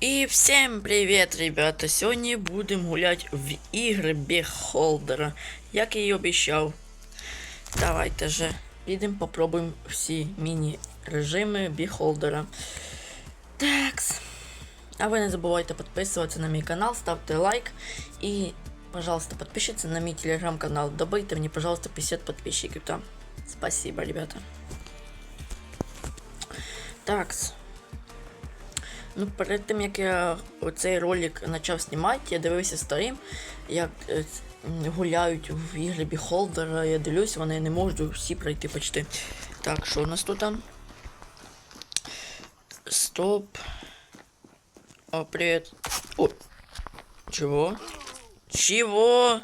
И всем привет, ребята! Сьогодні будемо гуляти в ігри Бехолдера, як я і обіцяв. Давайте же підемо попробуємо всі міні-режими Бехолдера. Такс. А ви не забувайте підписуватися на мій канал, ставте лайк і, пожалуйста, підпишіться на мій телеграм-канал. Добийте мені, пожалуйста, 50 підписчиків там. Спасибо, ребята. Такс. Ну, перед тим як я цей ролик почав знімати, я дивився сторім, як е, гуляють в ігри Beholder, я дивлюсь, вони не можуть всі пройти почти. Так, що у нас тут там? Стоп. О, привет. О. Чего? Чего?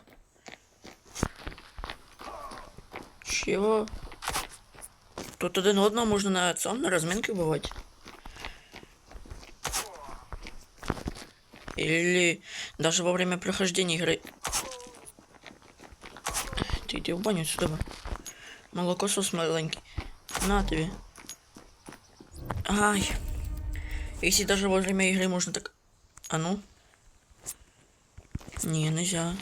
Чего? Тут один одного можна на цьому на розминки бувати. Или даже во время прохождения игры. Ты иди в баню сюда. Молокосос маленький. На тебе. Ай. Если даже во время игры можно так... А ну? Не, нельзя.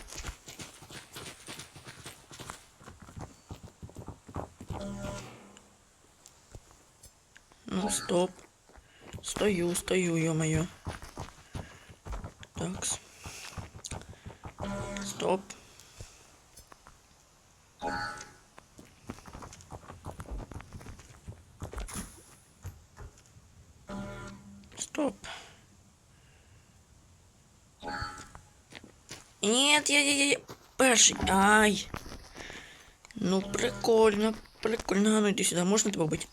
Ну, стоп. Стою, стою, ё-моё. Такс. Стоп. Стоп. Нет, я, я, я, перший. Ай. Ну, прикольно, прикольно. А Ну, иди сюда, можна тебе вбити?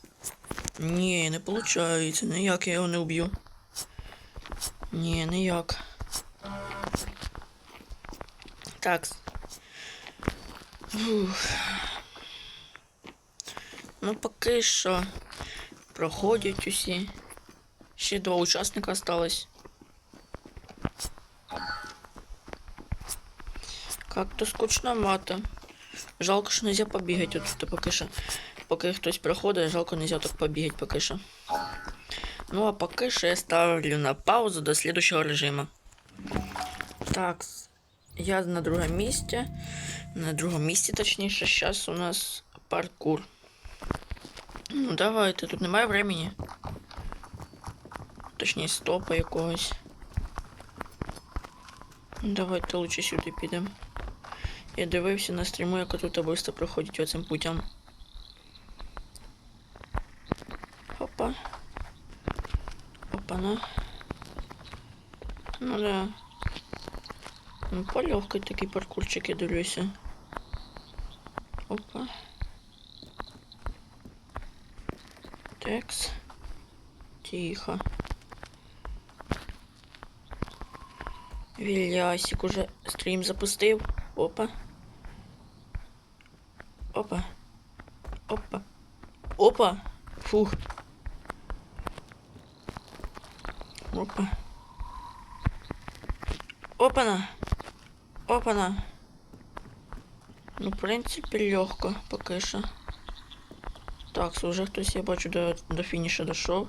Ні, не виходить. Ніяк я його не вб'ю. Ні, ніяк. Так. Ну, поки що проходять усі. Ще два учасника осталось. Как-то скучновато. Жалко, що нельзя побігати тут поки що. Поки хтось проходить, жалко нельзя так побігати поки що. Ну а поки що я ставлю на паузу до следующего режима. Так, я на другом місце. На другом місці, точніше, сейчас у нас паркур. Ну, давайте, тут немає времени. Точніше, стопа якогось. Ну, Давайте лучше сюди підемо. Я дивився на стріму, як тут швидко проходить оцим путем. Опа. Опа-на. Ну да. Ну, полегкий такий паркурчик, я дивлюся. Опа. Текс. Тихо. Вільясик уже стрім запустив. Опа. Опа. Опа. Опа. Фух. Опа. Опана. Опана. Ну, в принципі, легко поки що. Так, уже хтось, я бачу, до, до фініша дійшов.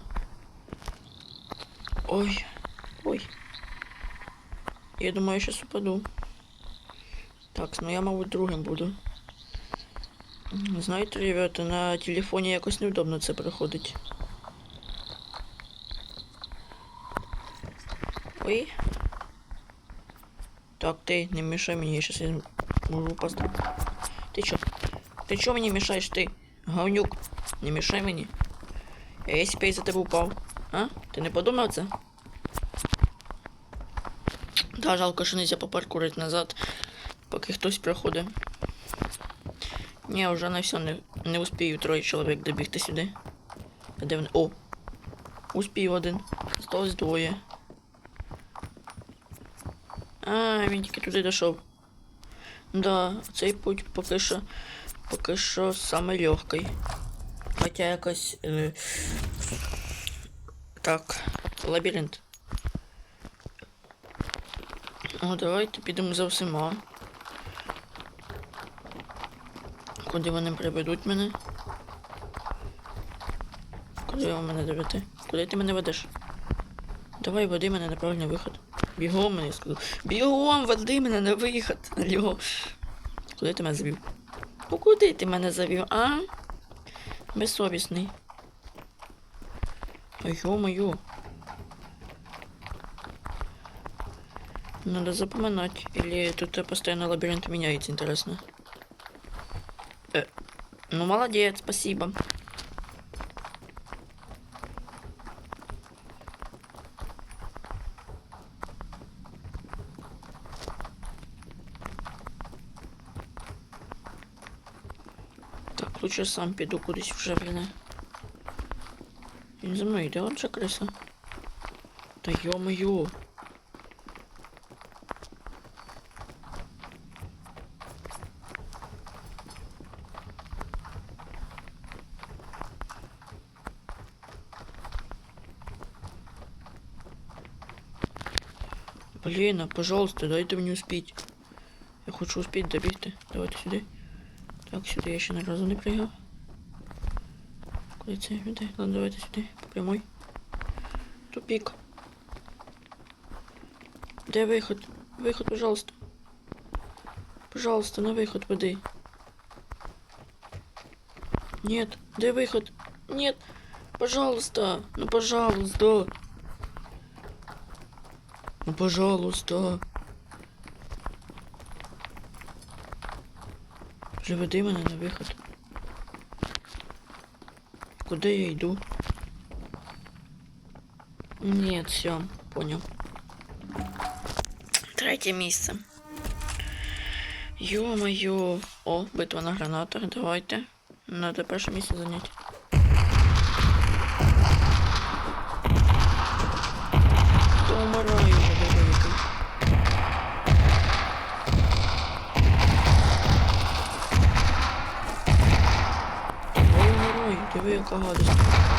Ой. Ой. Я думаю, я сейчас упаду. Так, ну я, мабуть, другим буду. Знаєте, ребята, на телефоні якось невдобно це проходить. Ой. Так, ты не мешай мне, я сейчас я могу упасть. Ты чё? Ты чё мне мешаешь, ты? Говнюк, не мешай мне. Я если бы я из-за тебя упал. А? Ти не подумав це? Да, жалко, що нельзя попаркурити назад, поки хтось проходить. Ні, вже на все не, не успію троє чоловік добігти сюди. А Де вони? О! Успів один. Осталось двоє. А, він тільки туди дійшов. Да, цей путь поки що. Поки що саме легкий. Хоча якось. Е, так, лабіринт. О, давайте підемо за всіма. Куди вони приведуть мене? Куди ви мене доведете? Куди ти мене ведеш? Давай веди мене на правильний виход. Бігом мені сказав. Бігом веди мене на виход. Алло. Куди ти мене завів? Ну куди ти мене завів, а? Безсовісний. Ой, ё-моё. Надо запоминать. Или тут э, постоянно лабиринт меняется, интересно. Э, ну, молодец, спасибо. Так, лучше сам піду кудись вже, блін. Він за мною йде, он же криса. Та йо-моє. Блин, а пожалуйста, дайте мені успіть. Я хочу успіть добігти. Давайте сюди. Так, сюди я ще ні разу не пригав. Куди це веде? Ладно, давайте сюди, по прямой. Тупик. Де виход? Виход, пожалуйста. Пожалуйста, на виход веди. Нет, де виход? Нет, пожалуйста, ну пожалуйста. Ну пожалуйста. Вже веди мене на виход. Куди я йду? Ні, все, понял. Третє місце. Йо-моє. О, битва на гранатах, давайте. Надо перше місце зайняти. Умираю, диви, яка гадость.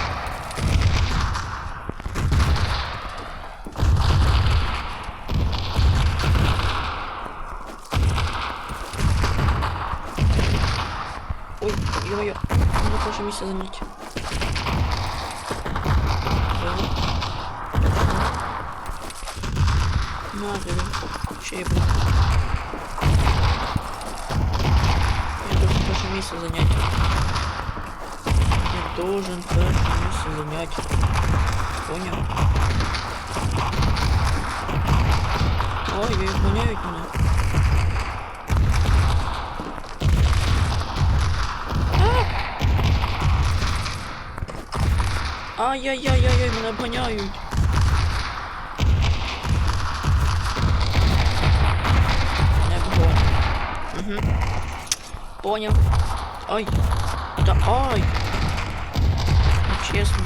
Ой, ё-моё, надо перше місце зайняти. Перше місце зайняти. Понял? Ой, гоняють мене. Ай-яй-яй-яй, мене обганяють. Не обгон. Угу. Понял. Ай. Да ай. Ну, честно.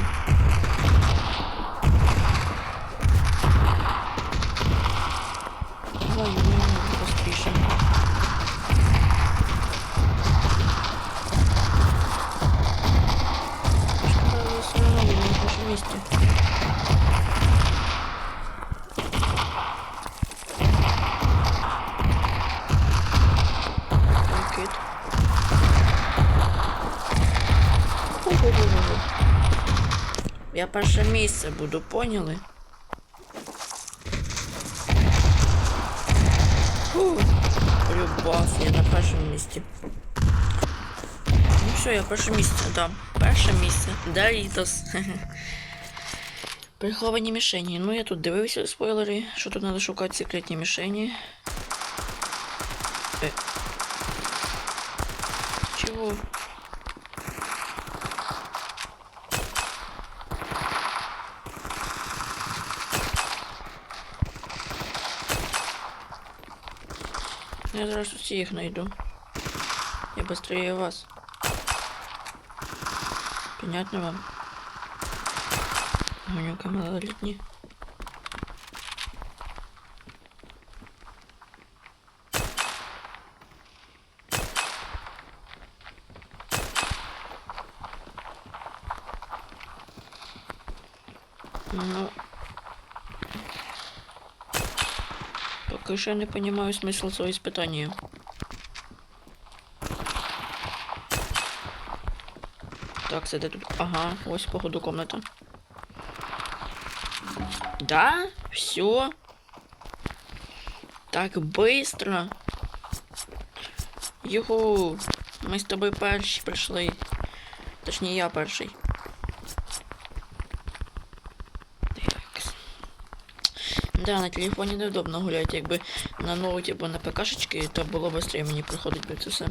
Давай, ну, быстрее. Все равно я на нашем месте. Я перше місце буду, поняли? Фу. Любов, я на першому місці. Ну все, я перше місце, да. Перше місце. Дорітос. Приховані мішені. Ну я тут дивився спойлери, що тут треба шукати секретні мішені. Е. Чого? Я зараз усіх знайду. Я быстрее вас. Понятно вам? Гонюка малолетний. Ну Поки що я не понимаю смысл цього испытания. Так, це де тут. Ага, ось походу комната. Да? Все? Так быстро. Його, ми з тобою перші прийшли. Точніше, я перший. Да, на телефоні неудобно гуляти, якби на ноуті або на ПКшечки, то було быстрее мені приходить би це все.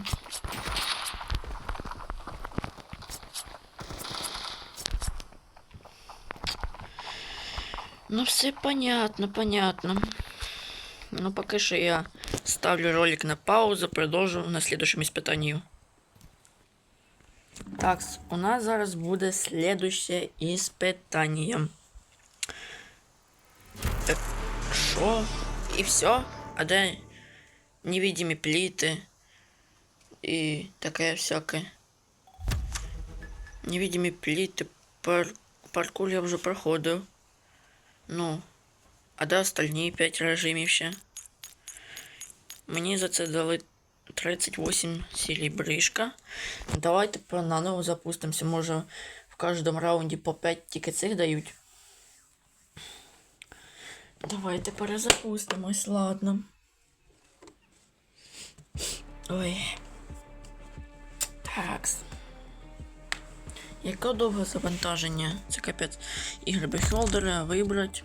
Ну, все понятно, понятно. Ну, поки що я ставлю ролик на паузу, продовжу на следующем испытании. Так, у нас зараз буде следующее испытание. Що? І все? А де невидимі пліти? І таке всяке. Невидимі пліти, пар... паркур я вже проходив. Ну, а де остальні 5 режимів ще? Мені за це дали 38 серебришка. Давайте по наново запустимося. Може в кожному раунді по 5 тільки цих дають. Давайте перезапустимось, ладно. Ой. Такс. Яке довге завантаження? Це капець. Ігри бехолдера вибрати.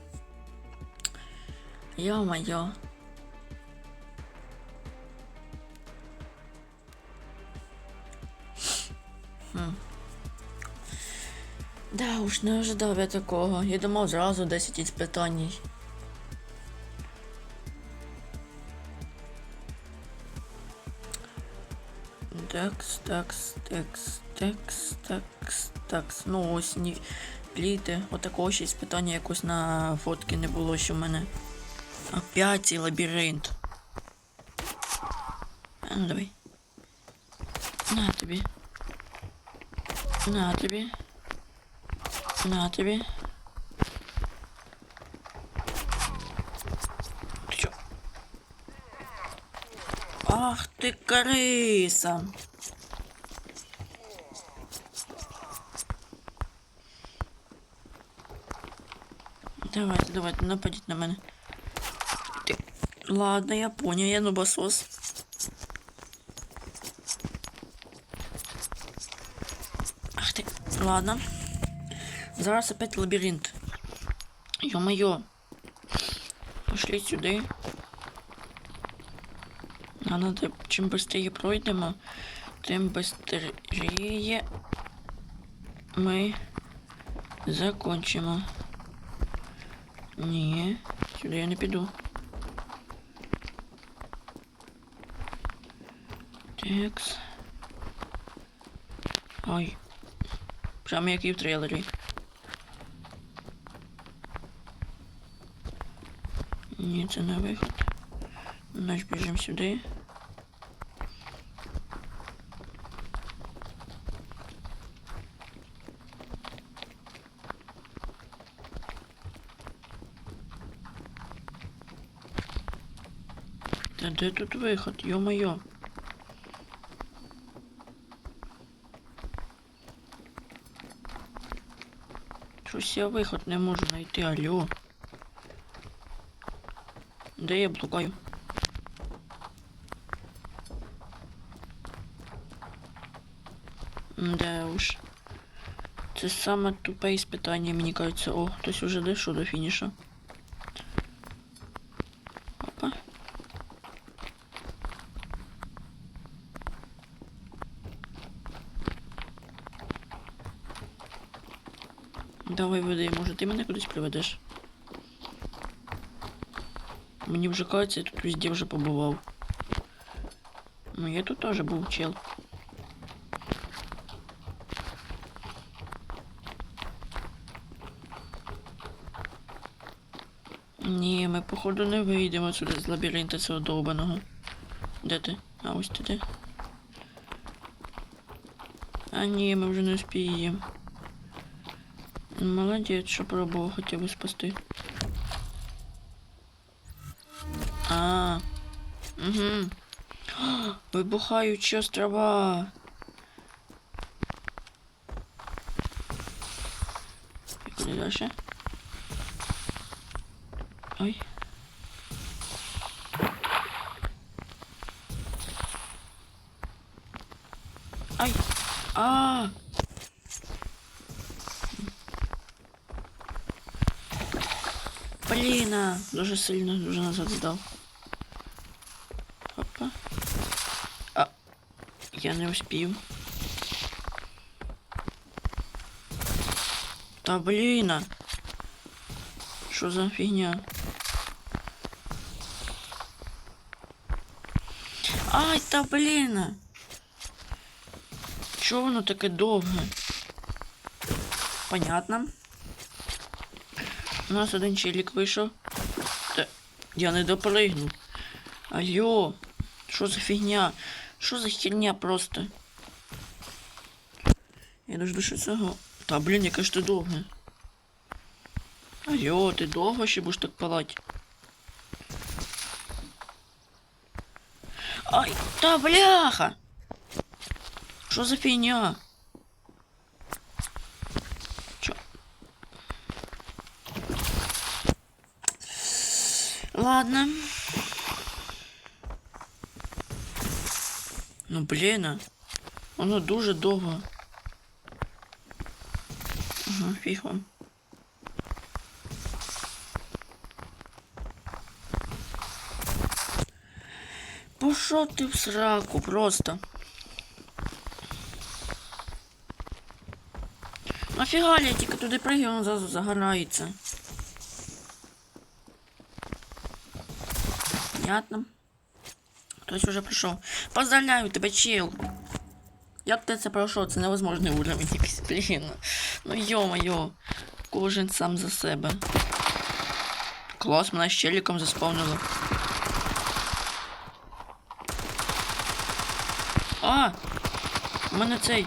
Йо-моє. Да уж, не ожидав я такого. Я думав зразу 10 іспитань. Такс, такс, такс, такс, такс, такс. Ну ось ні. Пліти. Отакого ще іспитання якось на фотки не було, що в мене. Опять цей лабіринт. Ну давай. На тобі. На тобі. На тобі. Ах ти криса. Давайте, давайте, нападіть на мене. Ти... Ладно, я понял, я нубасос. Ах ти, ладно. Зараз опять лабіринт. Ё-моё. Пошли сюди. А надо, чим быстрее пройдемо, тим быстрее ми закончимо. Ні, сюди я не піду. Текс. Ой. Прямо як і в трейлері. Ні, це не виход. Значить біжимо сюди. Та де тут виход, йо-моє? Щось я виход не можу знайти, алло. Де я блукаю? Да уж. Це саме тупе іспитання, мені кажеться. О, хтось уже дійшов до фініша. Опа. Давай веди, може ти мене кудись приведеш? Мені вже кажеться, я тут везде вже побував. Ну я тут теж був чел. Ні, ми походу не вийдемо сюди з лабіринта цього довбаного. Де ти? А ось ти де. А ні, ми вже не успіємо. Молодець, що пробував хоча б спасти. А. Угу. Вибухаючі острова. І куди далі? Ой. Ай. А. Блін, а, дуже сильно, дуже назад здав. Опа. А. Я не успів. Та блін. а. Що за фігня? Ай, та блін. а. Чого воно таке довге? Понятно. У нас один челік вийшов. Я не допригну. Алло, що за фігня? Що за херня просто? Я дожду що цього. Та блін, яке ж ти довге. Алло, ти довго ще будеш так палати? Ай, та бляха! Що за фігня? Ладно. Ну блін, воно дуже довго. Ага, фіг вам. Пошов ти в сраку просто. Нафіга я тільки туди він зразу загорається. Понятно. Хтось уже прийшов. Поздравляю тебе, чел. Як ти це пройшов? Це невозможний уровень якийсь, блін. Ну йо-моє. Кожен сам за себе. Клас, мене з челіком заспавнило. А! У мене цей.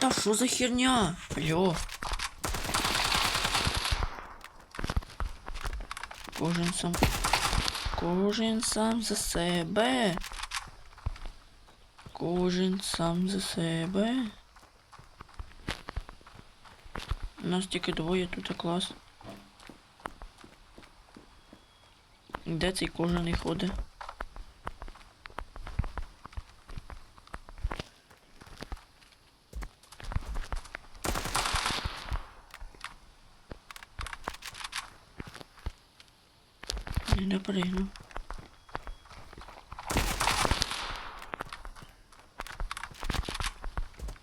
Та що за херня? Алло. Кожен сам. Кожен сам за себе. Кожен сам за себе. У нас тільки двоє тут клас. Де цей кожаний ходить? Не допригнув.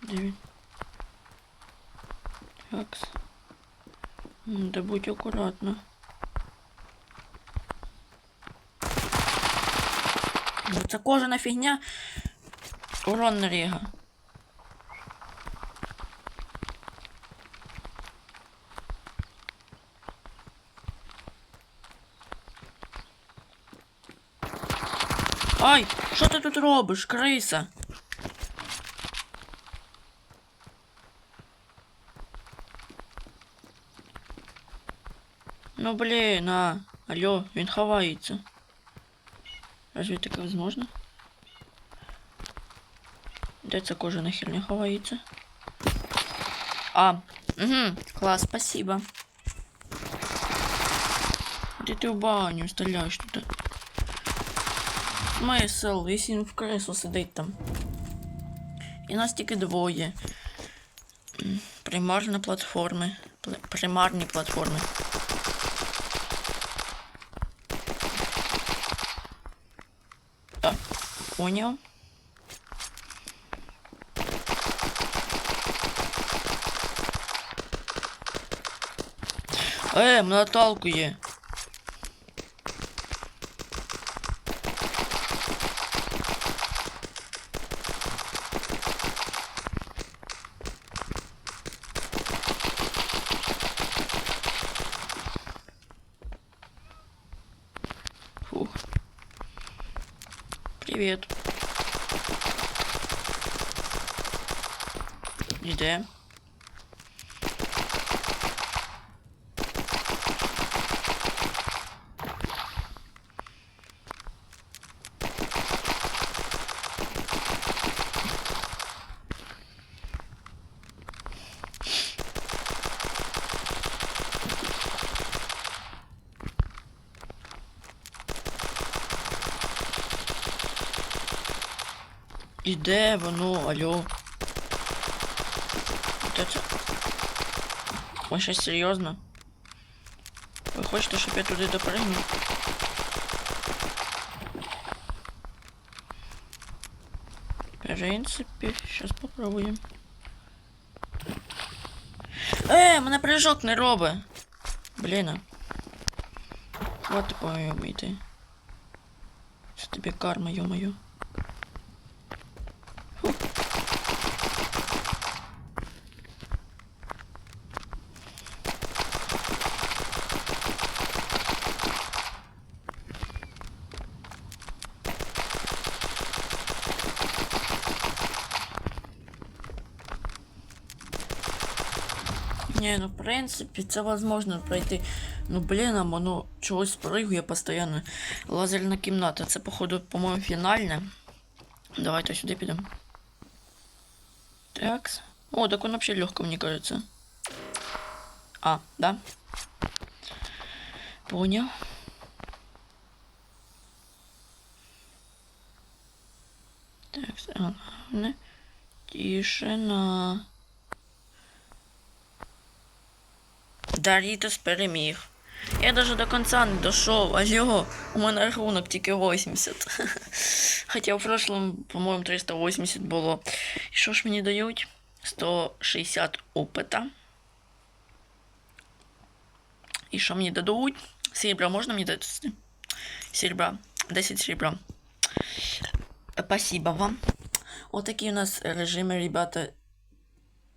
Де він? Такс. М, Да будь аккуратно. Ну, Це кожана фігня. Урон на ріга. Ай, що ти тут робиш, криса? Ну блін, а. Алло, він ховається. Разве таке возможно? Де ця кожана херня ховається? А, угу, клас, спасибо. Де ти в баню стріляєш тут? Смисл, якщо він в кресло сидить там. І нас тільки двоє. Примарні платформи. Пл- Примарні платформи. А, понял. Е, мене толкує. Фух. Привет. Іде. І де воно, алло? Де це? Ви щось серйозно? Ви хочете, щоб я туди допригнув? В принципі, зараз попробуємо. Е, мене прыжок не робить. Блін. а. Хватить по моєму йти. Це тобі карма, йо-моє. Не, ну в принципі, це возможно пройти. Ну блін, а воно чогось спригує постійно. Лазерна кімната. Це, походу, по-моєму, фінальне. Давайте сюди підемо. Так. О, так он вообще легко, мне кажется. А, да. Понял. Так, главное. Тишина. Дарітос переміг. Я даже до конца не дошов, а його у мене рахунок тільки 80. Хоча в прошлом, по-моєму, 380 було. І що ж мені дають? 160 опита. І що мені дадуть? Срібра можна мені дати? Срібра. 10 срібра. Спасибо вам. Отакі у нас режими, ребята,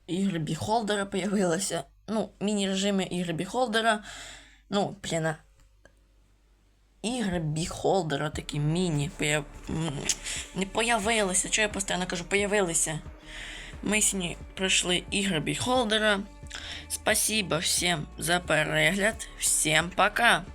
ігри Біхолдера появилися. Ну, міні-режими ігри Біхолдера. Ну, блін. Ігри Біхолдера такі міні. Появ... Не появилися. Чого я постійно кажу, появилися. Ми сьогодні пройшли ігри Біхолдера. Спасибо всім за перегляд. Всім пока!